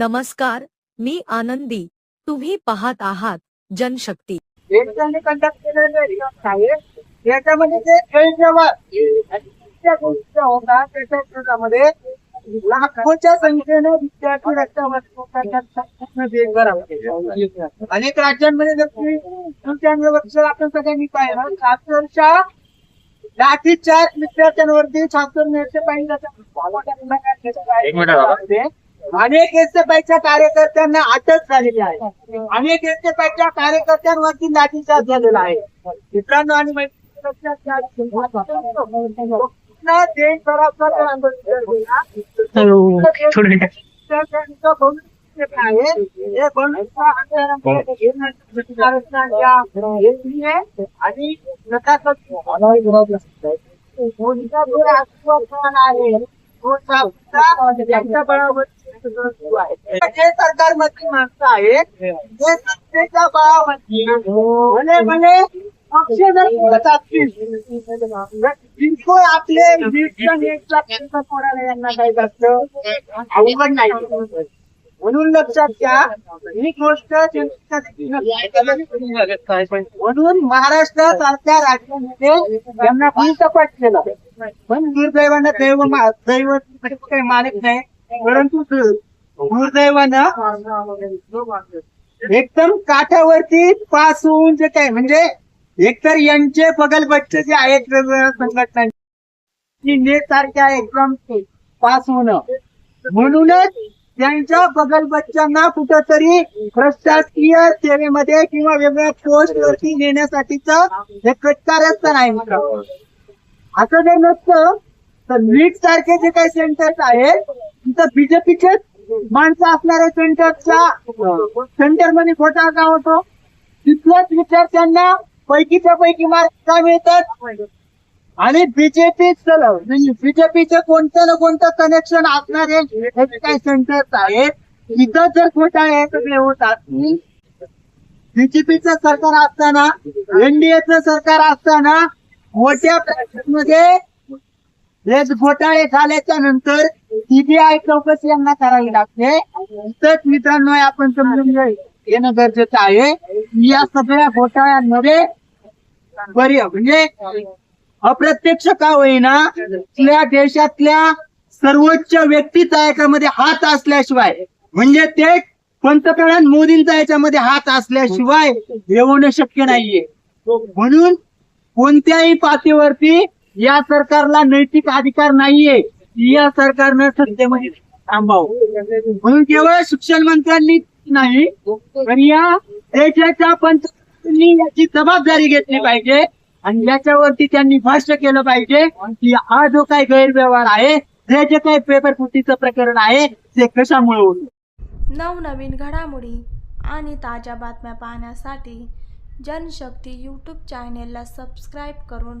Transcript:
नमस्कार मी आनंदी. तुम्ही पाहत आहात जनशक्ती. याच्यामध्ये जे होता त्याच्या विरोधामध्ये लाखोच्या संख्येने विद्यार्थी रस्त्यावर अनेक राज्यांमध्ये जर वर्ष आपण सगळ्यांनी पाहिलं अक्षरशः लाठीचार्ज विद्यार्थ्यांवरती शासन नेते पाहिजे. अनेक एसएफआयच्या कार्यकर्त्यांना अटक झालेली आहे. अनेक एसएफआयच्या कार्यकर्त्यांवरती लाठीचार्ज झालेला आहे. मित्रांनो आणि. हे आणि कोणता आहे त्यांच्या बळावर जे सरकार मंत्री माणसं आहेत. ते सत्तेच्या बळावरती भले भले पक्ष जर बिलकुल आपले यांना काही जास्त अवघड नाही. म्हणून लक्षात घ्या ही गोष्ट म्हणून महाराष्ट्र सारख्या राज्यामध्ये त्यांना कोणी तपास केला पण दुर्दैवानं दैव दैव काही मालिक नाही परंतु दुर्दैवानं एकदम काठावरती पास होऊन जे काय म्हणजे एकतर यांचे बगलबच्चे जे आहेत वेगवेगळ्या संघटनांची नेट आहे एकदम पास होणं म्हणूनच त्यांच्या बगलबच्च्यांना कुठंतरी प्रशासकीय सेवेमध्ये किंवा वेगवेगळ्या पोस्ट वरती नेण्यासाठीच हे कटकारस्थान आहे मित्रांनो. असं जर नसतं तर नीट सारखे जे काही सेंटर्स आहेत तिथं बीजेपीचे माणसं असणाऱ्या सेंटरच्या सेंटरमध्ये घोटाळा का होतो? तिथल्याच विद्यार्थ्यांना पैकीच्या पैकी मार्क का मिळतात? आणि बीजेपी म्हणजे बीजेपीचे कोणतं ना कोणतं कनेक्शन असणारे आहे काही सेंटर्स आहेत तिथं जर घोटाळे हे सगळे होतात. बीजेपीचं सरकार असताना एनडीएचं सरकार असताना मोठ्या मध्ये हेच घोटाळे झाल्याच्यानंतर सीबीआय चौकशी यांना करावी लागते. तर मित्रांनो आपण समजून येणं घेणं गरजेचं आहे. या सगळ्या घोटाळ्यांमध्ये बरी म्हणजे अप्रत्यक्ष का होईना आपल्या देशातल्या सर्वोच्च व्यक्तीचा याच्यामध्ये हात असल्याशिवाय म्हणजे ते पंतप्रधान मोदींचा याच्यामध्ये हात असल्याशिवाय हे शक्य नाहीये. म्हणून कोणत्याही पातळीवरती या सरकारला नैतिक अधिकार नाहीये. या सरकारनं सत्तेमध्ये थांबावं. म्हणून केवळ शिक्षण मंत्र्यांनी नाही तर या देशाच्या पंतप्रधानांनी याची जबाबदारी घेतली पाहिजे आणि याच्यावरती त्यांनी भाष्य केलं पाहिजे की हा जो काही गैरव्यवहार आहे हे जे काही पेपर फुटीचं प्रकरण आहे ते कशामुळे होतं नवनवीन घडामोडी आणि ताज्या बातम्या पाहण्यासाठी जनशक्ती यूट्यूब चॅनेलला सबस्क्राईब करून